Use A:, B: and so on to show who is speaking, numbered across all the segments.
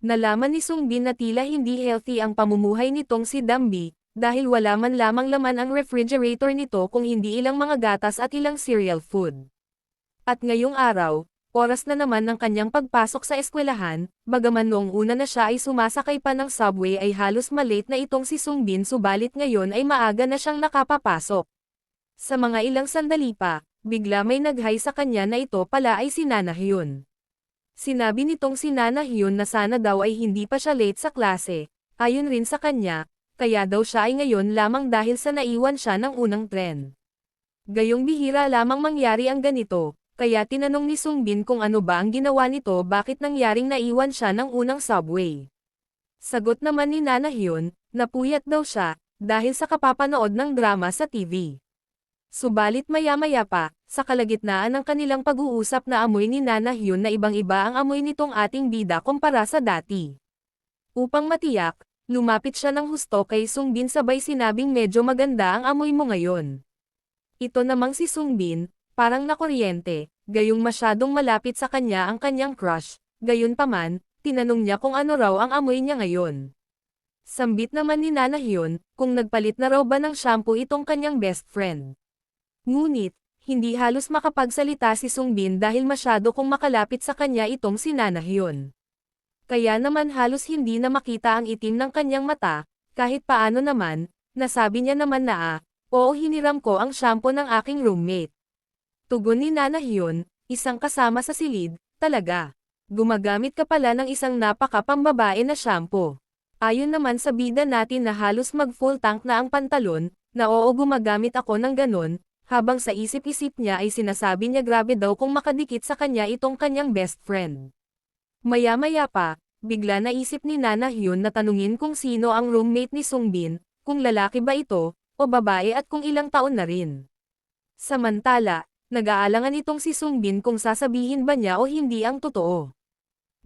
A: Nalaman ni Sungbin na tila hindi healthy ang pamumuhay nitong si Dambi, dahil wala man lamang laman ang refrigerator nito kung hindi ilang mga gatas at ilang cereal food. At ngayong araw, oras na naman ng kanyang pagpasok sa eskwelahan, bagaman noong una na siya ay sumasakay pa ng subway ay halos malate na itong si Sungbin subalit ngayon ay maaga na siyang nakapapasok. Sa mga ilang sandali pa, bigla may naghay sa kanya na ito pala ay si Nana Hyun. Sinabi nitong si Nana Hyun na sana daw ay hindi pa siya late sa klase, ayon rin sa kanya, kaya daw siya ay ngayon lamang dahil sa naiwan siya ng unang tren. Gayong bihira lamang mangyari ang ganito, kaya tinanong ni Sungbin kung ano ba ang ginawa nito bakit nangyaring naiwan siya ng unang subway. Sagot naman ni Nana Hyun, napuyat daw siya, dahil sa kapapanood ng drama sa TV. Subalit maya-maya pa, sa kalagitnaan ng kanilang pag-uusap na amoy ni Nana Hyun na ibang-iba ang amoy nitong ating bida kumpara sa dati. Upang matiyak, lumapit siya ng husto kay Sungbin sabay sinabing medyo maganda ang amoy mo ngayon. Ito namang si Sungbin, parang nakuryente, gayong masyadong malapit sa kanya ang kanyang crush, gayon paman, tinanong niya kung ano raw ang amoy niya ngayon. Sambit naman ni Nana Hyun, kung nagpalit na raw ba ng shampoo itong kanyang best friend. Ngunit, hindi halos makapagsalita si Sungbin dahil masyado kong makalapit sa kanya itong si Nana Hyun. Kaya naman halos hindi na makita ang itim ng kanyang mata, kahit paano naman, nasabi niya naman na ah, oo hiniram ko ang shampoo ng aking roommate. Tugon ni Nana Hyun, isang kasama sa silid, talaga. Gumagamit ka pala ng isang napaka-pambabae na shampoo. Ayon naman sa bida natin na halos mag-full tank na ang pantalon, na oo gumagamit ako ng ganon, habang sa isip-isip niya ay sinasabi niya grabe daw kung makadikit sa kanya itong kanyang best friend. Maya-maya pa, bigla naisip ni Nana Hyun na tanungin kung sino ang roommate ni Sungbin, kung lalaki ba ito, o babae at kung ilang taon na rin. Samantala, nag-aalangan itong si Sungbin kung sasabihin ba niya o hindi ang totoo.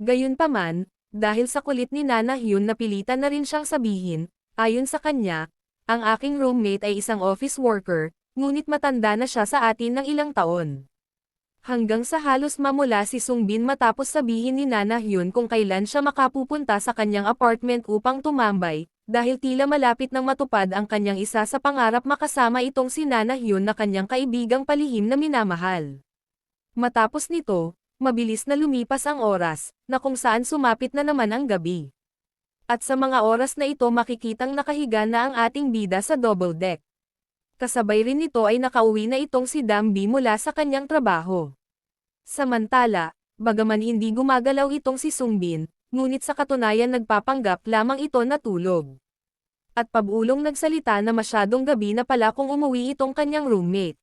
A: Gayunpaman, dahil sa kulit ni Nana Hyun napilitan na rin siyang sabihin, ayon sa kanya, ang aking roommate ay isang office worker, ngunit matanda na siya sa atin ng ilang taon. Hanggang sa halos mamula si Sungbin matapos sabihin ni Nana Hyun kung kailan siya makapupunta sa kanyang apartment upang tumambay, dahil tila malapit nang matupad ang kanyang isa sa pangarap makasama itong si Nana Hyun na kanyang kaibigang palihim na minamahal. Matapos nito, mabilis na lumipas ang oras, na kung saan sumapit na naman ang gabi. At sa mga oras na ito makikitang nakahiga na ang ating bida sa double deck. Kasabay rin nito ay nakauwi na itong si Dambi mula sa kanyang trabaho. Samantala, bagaman hindi gumagalaw itong si Sungbin, ngunit sa katunayan nagpapanggap lamang ito na tulog. At pabulong nagsalita na masyadong gabi na pala kung umuwi itong kanyang roommate.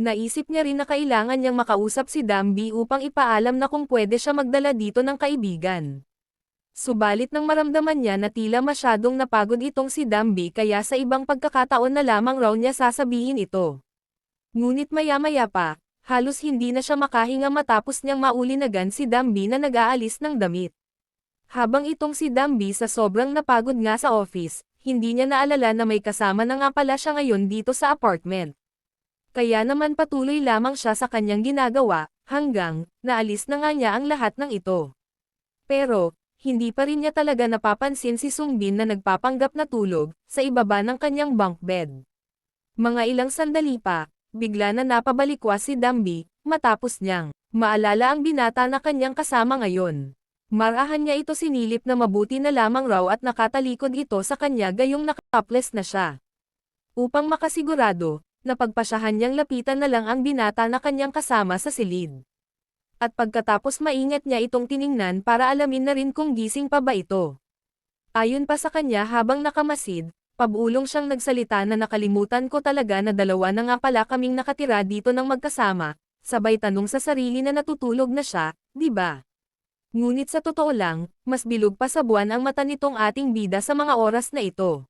A: Naisip niya rin na kailangan niyang makausap si Dambi upang ipaalam na kung pwede siya magdala dito ng kaibigan. Subalit nang maramdaman niya na tila masyadong napagod itong si Dambi kaya sa ibang pagkakataon na lamang raw niya sasabihin ito. Ngunit maya-maya pa, halos hindi na siya makahinga matapos niyang maulinagan si Dambi na nag-aalis ng damit. Habang itong si Dambi sa sobrang napagod nga sa office, hindi niya naalala na may kasama na nga pala siya ngayon dito sa apartment. Kaya naman patuloy lamang siya sa kanyang ginagawa, hanggang, naalis na nga niya ang lahat ng ito. Pero, hindi pa rin niya talaga napapansin si Sungbin na nagpapanggap na tulog, sa ibaba ng kanyang bunk bed. Mga ilang sandali pa, bigla na napabalikwa si Dambi, matapos niyang, maalala ang binata na kanyang kasama ngayon. Marahan niya ito sinilip na mabuti na lamang raw at nakatalikod ito sa kanya gayong nakatopless na siya. Upang makasigurado, napagpasyahan niyang lapitan na lang ang binata na kanyang kasama sa silid at pagkatapos maingat niya itong tiningnan para alamin na rin kung gising pa ba ito. Ayon pa sa kanya habang nakamasid, pabulong siyang nagsalita na nakalimutan ko talaga na dalawa na nga pala kaming nakatira dito ng magkasama, sabay tanong sa sarili na natutulog na siya, di ba? Ngunit sa totoo lang, mas bilog pa sa buwan ang mata nitong ating bida sa mga oras na ito.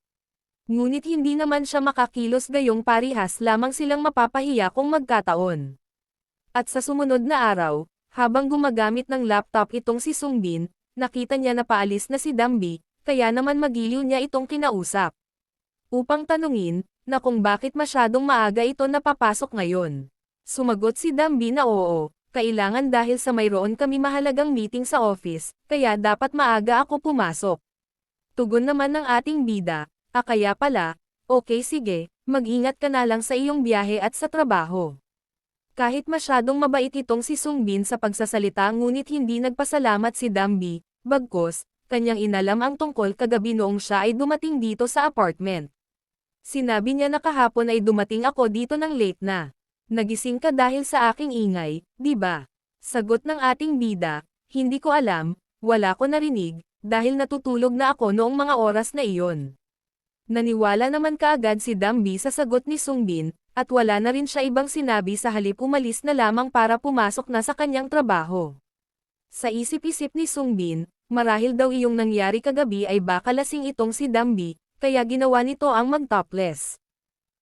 A: Ngunit hindi naman siya makakilos gayong parihas lamang silang mapapahiya kung magkataon. At sa sumunod na araw, habang gumagamit ng laptop itong si Sungbin, nakita niya na paalis na si Dambi, kaya naman magiliw niya itong kinausap. Upang tanungin, na kung bakit masyadong maaga ito napapasok ngayon. Sumagot si Dambi na oo, kailangan dahil sa mayroon kami mahalagang meeting sa office, kaya dapat maaga ako pumasok. Tugon naman ng ating bida, ah kaya pala, okay sige, mag-ingat ka na lang sa iyong biyahe at sa trabaho. Kahit masyadong mabait itong si Sungbin sa pagsasalita ngunit hindi nagpasalamat si Dambi, bagkos, kanyang inalam ang tungkol kagabi noong siya ay dumating dito sa apartment. Sinabi niya na kahapon ay dumating ako dito ng late na. Nagising ka dahil sa aking ingay, di ba? Sagot ng ating bida, hindi ko alam, wala ko narinig, dahil natutulog na ako noong mga oras na iyon. Naniwala naman kaagad si Dambi sa sagot ni Sungbin, at wala na rin siya ibang sinabi sa halip umalis na lamang para pumasok na sa kanyang trabaho. Sa isip-isip ni Sungbin, marahil daw iyong nangyari kagabi ay baka lasing itong si Dambi, kaya ginawa nito ang mag-topless.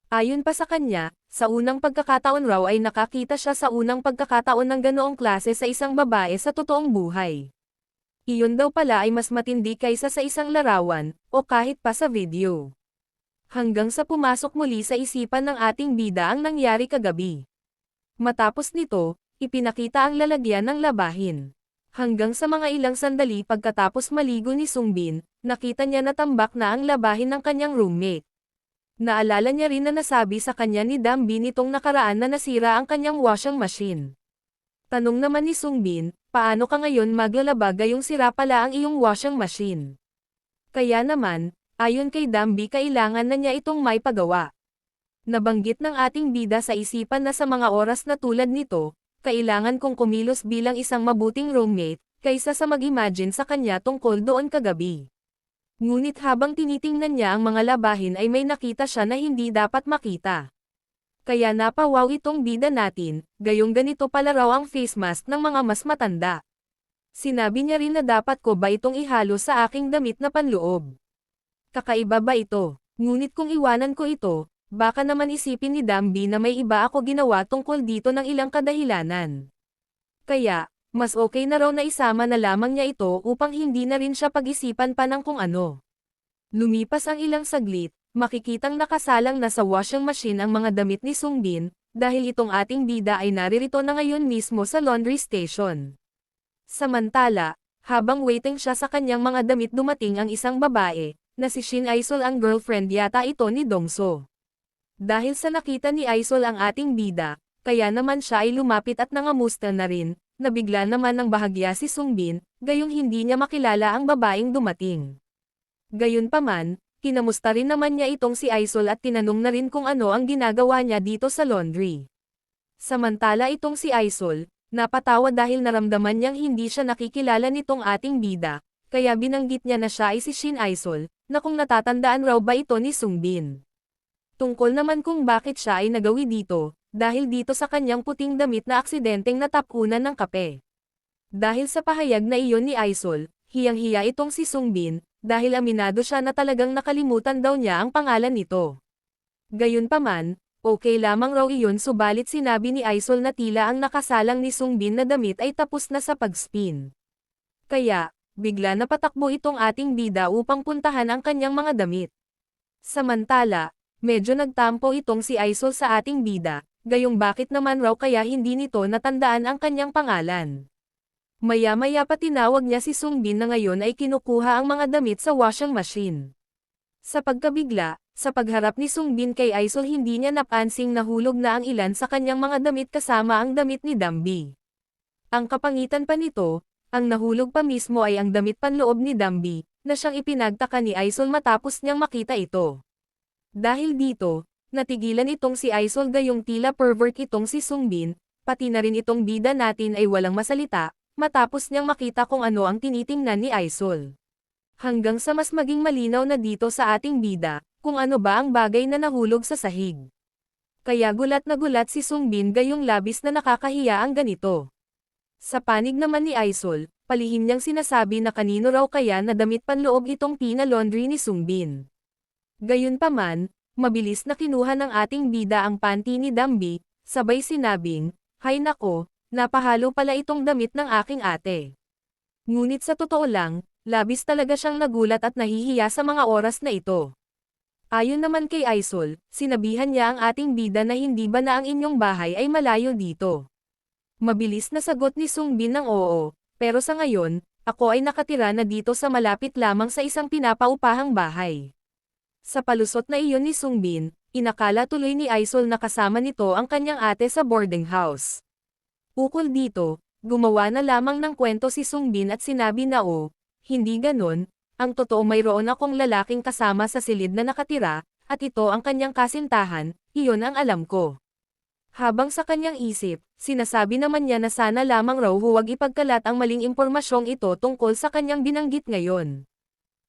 A: Ayon pa sa kanya, sa unang pagkakataon raw ay nakakita siya sa unang pagkakataon ng ganoong klase sa isang babae sa totoong buhay. Iyon daw pala ay mas matindi kaysa sa isang larawan, o kahit pa sa video. Hanggang sa pumasok muli sa isipan ng ating bida ang nangyari kagabi. Matapos nito, ipinakita ang lalagyan ng labahin. Hanggang sa mga ilang sandali pagkatapos maligo ni Sungbin, nakita niya na tambak na ang labahin ng kanyang roommate. Naalala niya rin na nasabi sa kanya ni Dambi nitong nakaraan na nasira ang kanyang washing machine. Tanong naman ni Sungbin, paano ka ngayon maglalaba gayong sira pala ang iyong washing machine? Kaya naman, ayon kay Dambi kailangan na niya itong may pagawa. Nabanggit ng ating bida sa isipan na sa mga oras na tulad nito, kailangan kong kumilos bilang isang mabuting roommate, kaysa sa mag-imagine sa kanya tungkol doon kagabi. Ngunit habang tinitingnan niya ang mga labahin ay may nakita siya na hindi dapat makita. Kaya napawaw itong bida natin, gayong ganito pala raw ang face mask ng mga mas matanda. Sinabi niya rin na dapat ko ba itong ihalo sa aking damit na panloob. Kakaiba ba ito? Ngunit kung iwanan ko ito, baka naman isipin ni Dambi na may iba ako ginawa tungkol dito ng ilang kadahilanan. Kaya, mas okay na raw na isama na lamang niya ito upang hindi na rin siya pag-isipan pa ng kung ano. Lumipas ang ilang saglit, makikitang nakasalang na sa washing machine ang mga damit ni Sungbin, dahil itong ating bida ay naririto na ngayon mismo sa laundry station. Samantala, habang waiting siya sa kanyang mga damit dumating ang isang babae, na si Shin Aisol ang girlfriend yata ito ni Dongso. Dahil sa nakita ni Aisol ang ating bida, kaya naman siya ay lumapit at nangamusta na rin, nabigla naman ng bahagya si Sungbin, gayong hindi niya makilala ang babaeng dumating. Gayunpaman, kinamusta rin naman niya itong si Aisol at tinanong na rin kung ano ang ginagawa niya dito sa laundry. Samantala itong si Aisol, napatawa dahil naramdaman niyang hindi siya nakikilala nitong ating bida, kaya binanggit niya na siya ay si Shin Aisol, na kung natatandaan raw ba ito ni Sungbin. Tungkol naman kung bakit siya ay nagawi dito, dahil dito sa kanyang puting damit na aksidenteng natapunan ng kape. Dahil sa pahayag na iyon ni Aisol, hiyang-hiya itong si Sungbin, dahil aminado siya na talagang nakalimutan daw niya ang pangalan nito. Gayunpaman, okay lamang raw iyon subalit sinabi ni Aisol na tila ang nakasalang ni Sungbin na damit ay tapos na sa pag-spin. Kaya, bigla na patakbo itong ating bida upang puntahan ang kanyang mga damit. Samantala, medyo nagtampo itong si Aisol sa ating bida, gayong bakit naman raw kaya hindi nito natandaan ang kanyang pangalan. Maya-maya pa tinawag niya si Sungbin na ngayon ay kinukuha ang mga damit sa washing machine. Sa pagkabigla, sa pagharap ni Sungbin kay Aisol hindi niya napansing nahulog na ang ilan sa kanyang mga damit kasama ang damit ni Dambi. Ang kapangitan pa nito, ang nahulog pa mismo ay ang damit panloob ni Dambi, na siyang ipinagtaka ni Aisol matapos niyang makita ito. Dahil dito, Natigilan itong si Aisol gayong tila pervert itong si Sungbin, pati na rin itong bida natin ay walang masalita, matapos niyang makita kung ano ang tinitingnan ni Aisol. Hanggang sa mas maging malinaw na dito sa ating bida, kung ano ba ang bagay na nahulog sa sahig. Kaya gulat na gulat si Sungbin gayong labis na nakakahiya ang ganito. Sa panig naman ni Aisol, palihim niyang sinasabi na kanino raw kaya na damit panloob itong pina laundry ni Sungbin. Gayunpaman, mabilis na kinuha ng ating bida ang panty ni Dambi, sabay sinabing, Hay nako, napahalo pala itong damit ng aking ate. Ngunit sa totoo lang, labis talaga siyang nagulat at nahihiya sa mga oras na ito. Ayon naman kay Aisol, sinabihan niya ang ating bida na hindi ba na ang inyong bahay ay malayo dito. Mabilis na sagot ni Sungbin ng oo, pero sa ngayon, ako ay nakatira na dito sa malapit lamang sa isang pinapaupahang bahay. Sa palusot na iyon ni Sungbin, inakala tuloy ni Aisol na kasama nito ang kanyang ate sa boarding house. Ukol dito, gumawa na lamang ng kwento si Sungbin at sinabi na o, hindi ganon, ang totoo mayroon akong lalaking kasama sa silid na nakatira, at ito ang kanyang kasintahan, iyon ang alam ko. Habang sa kanyang isip, sinasabi naman niya na sana lamang raw huwag ipagkalat ang maling impormasyong ito tungkol sa kanyang binanggit ngayon.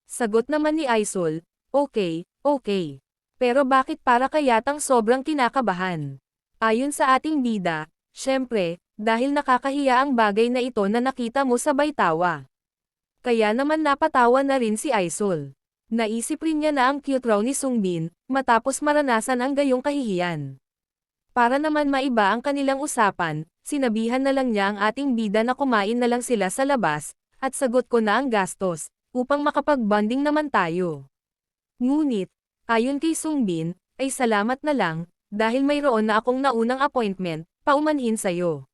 A: Sagot naman ni Aisol, okay, okay. Pero bakit para kayatang sobrang kinakabahan? Ayon sa ating bida, syempre, dahil nakakahiya ang bagay na ito na nakita mo sa Baytawa. Kaya naman napatawa na rin si Aisol. Naisip rin niya na ang cute raw ni Sungbin, matapos maranasan ang gayong kahihiyan. Para naman maiba ang kanilang usapan, sinabihan na lang niya ang ating bida na kumain na lang sila sa labas, at sagot ko na ang gastos, upang makapag-bonding naman tayo. Ngunit, ayon kay Sungbin, ay salamat na lang, dahil mayroon na akong naunang appointment, paumanhin sa'yo.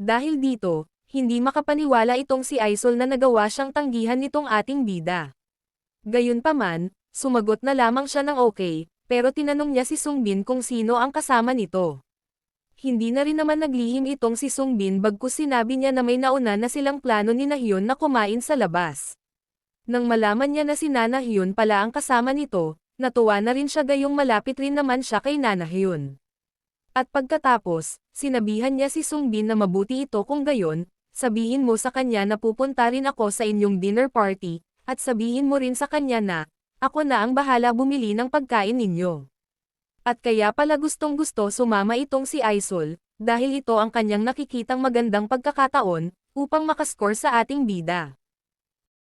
A: Dahil dito, hindi makapaniwala itong si Aisol na nagawa siyang tanggihan nitong ating bida. Gayunpaman, sumagot na lamang siya ng okay, pero tinanong niya si Sungbin kung sino ang kasama nito. Hindi na rin naman naglihim itong si Sungbin bagkus sinabi niya na may nauna na silang plano ni Nahyun na kumain sa labas. Nang malaman niya na si Nana Hyun pala ang kasama nito, natuwa na rin siya gayong malapit rin naman siya kay Nana Hyun. At pagkatapos, sinabihan niya si Sungbin na mabuti ito kung gayon, sabihin mo sa kanya na pupunta rin ako sa inyong dinner party, at sabihin mo rin sa kanya na, ako na ang bahala bumili ng pagkain ninyo. At kaya pala gustong gusto sumama itong si Aisol, dahil ito ang kanyang nakikitang magandang pagkakataon, upang makascore sa ating bida.